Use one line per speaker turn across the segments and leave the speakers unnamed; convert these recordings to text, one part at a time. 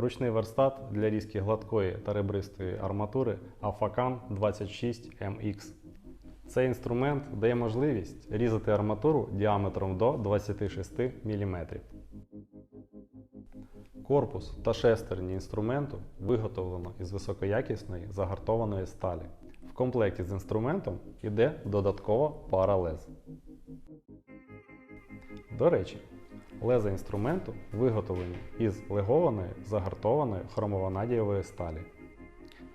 Ручний верстат для різки гладкої та ребристої арматури Afacan 26MX. Цей інструмент дає можливість різати арматуру діаметром до 26 мм. Корпус та шестерні інструменту виготовлено із високоякісної загартованої сталі. В комплекті з інструментом йде додаткова пара лез. До речі, леза інструменту виготовлені із легованої загартованої хромованадієвої сталі.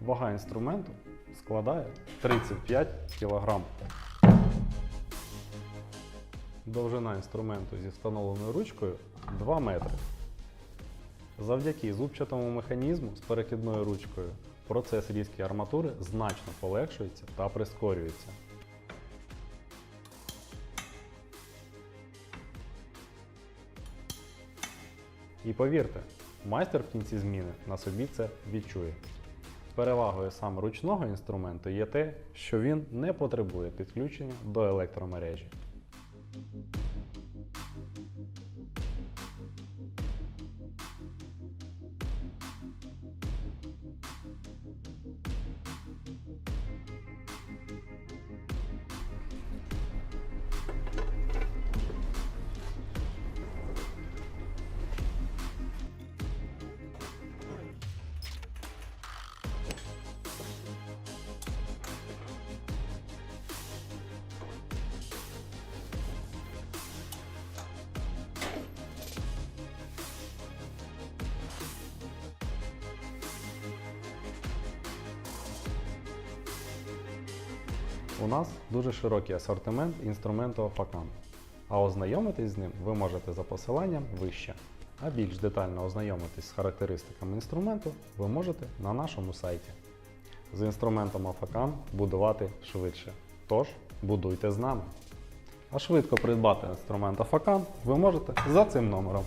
Вага інструменту складає 35 кг. Довжина інструменту зі встановленою ручкою 2 метри. Завдяки зубчатому механізму з перекидною ручкою процес різки арматури значно полегшується та прискорюється. І повірте, майстер в кінці зміни на собі це відчує. Перевагою саме ручного інструменту є те, що він не потребує підключення до електромережі. У нас дуже широкий асортимент інструменту Afacan, а ознайомитись з ним ви можете за посиланням вище. А більш детально ознайомитись з характеристиками інструменту ви можете на нашому сайті. З інструментом Afacan будувати швидше. Тож, будуйте з нами. А швидко придбати інструмент Afacan ви можете за цим номером.